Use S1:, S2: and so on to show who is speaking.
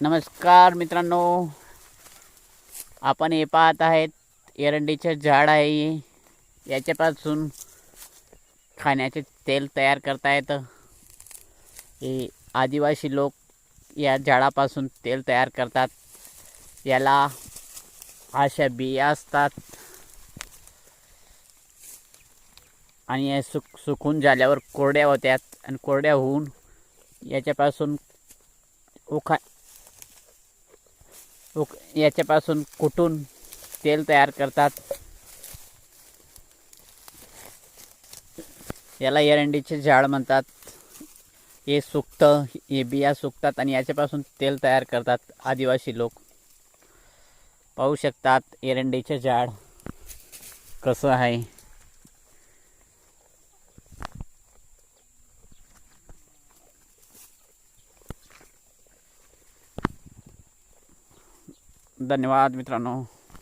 S1: नमस्कार मित्रांनो. आपण हे पाहत आहेत एरंडीचे झाड आहे. याच्यापासून खाण्याचे तेल तयार करता येतं हे आदिवासी लोक या झाडापासून तेल तयार करतात. याला अशा बिया असतात. आणि या सुक सुकून झाल्यावर कोरड्या होत्यात. आणि कोरड्या होऊन याच्यापासून उखा उक याच्यापासून कुटून तेल तयार करतात? याला एरंडीचे झाड म्हणतात. हे सुकतं हे बिया सुकतात आणि याच्यापासून तेल तयार करतात आदिवासी लोक. पाहू शकतात एरंडीचे झाड कसं आहे. धन्यवाद मित्रांनो.